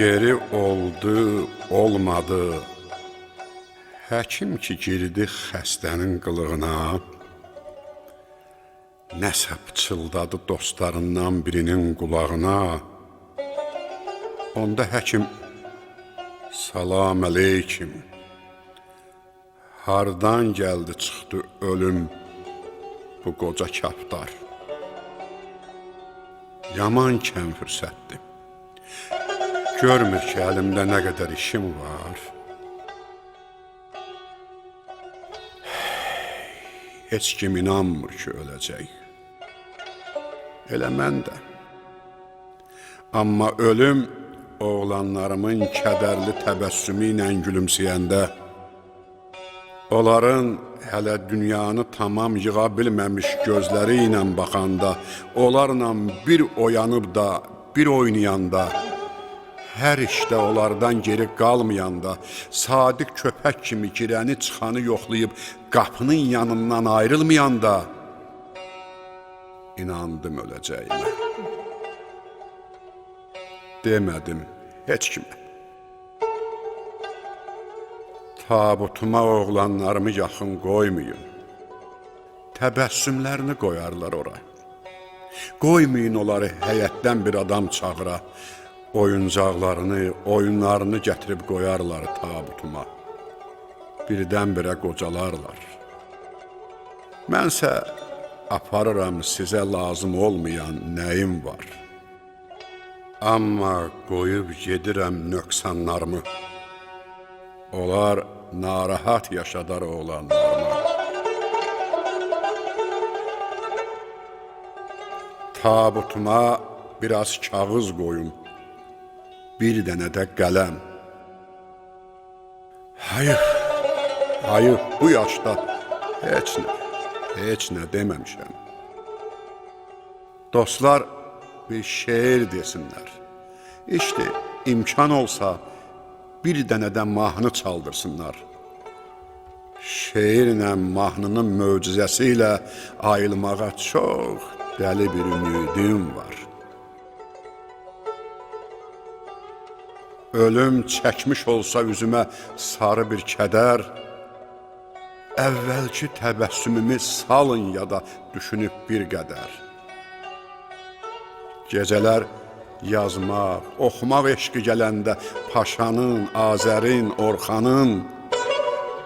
Yeri oldu, olmadı. Həkim ki girdi xəstənin qılığına, nəsə pıçıldadı dostlarından birinin qulağına. Onda həkim salam əleykim. Hardan gəldi çıxdı ölüm bu qoca kaftar. Yaman kəm fürsətdir. Görmür ki əlimdə nə qədər işim var. Heç kim inanmır ki öləcək. Elə mən də. Amma ölüm oğlanlarımın kədərli təbəssümü ilə gülümsəyəndə Onların hələ dünyanı tamam yığa bilməmiş gözləri ilə baxanda, onlarla bir oyanıb da, bir oynayanda, hər işdə onlardan geri qalmayanda, sadiq köpək kimi girəni çıxanı yoxlayıb qapının yanından ayrılmayanda inandım öləcəyimə. Demədim heç kimə. Tabutuma oğlanlarımı yaxın qoymayın. Təbəssümlərini qoyarlar ora. Qoymayın onları həyətdən bir adam çağıra. Oyuncaqlarını, oyunlarını gətirib qoyarlar tabutuma. Birdən-birə qocalarlar. Mənsə aparıram sizə lazım olmayan nəyim var. Amma qoyub gedirəm nöqsanlarımı. Onlar narahat yaşadar oğlanlarına. Tabutuma biraz kağız qoyun, bir dənə də qələm. Hayır, hayır, bu yaşda heç nə, heç nə deməmişəm. Dostlar bir şeir desinlər. İşte imkan olsa bir dənə də mahnı çaldırsınlar. Şeirlə mahnının möcüzəsi ilə ayılmağa çox dəli bir ümidim var. Ölüm çəkmiş olsa üzümə sarı bir kədər, əvvəlki təbəssümümü salın yada düşünüb bir qədər. Gecələr yazmaq, oxumaq eşqi gələndə Paşanın, Azərin, Orxanın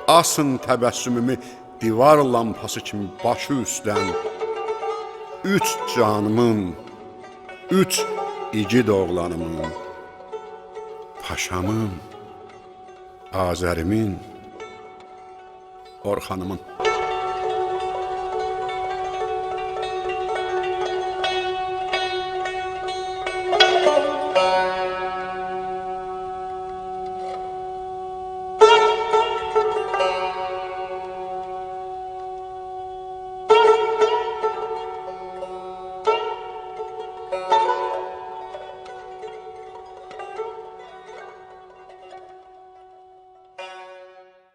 asın təbəssümümü divar lampası kimi başı üstdən üç canımın, üç igid oğlanımın, paşamın, Azerimin, Orhan'ımın.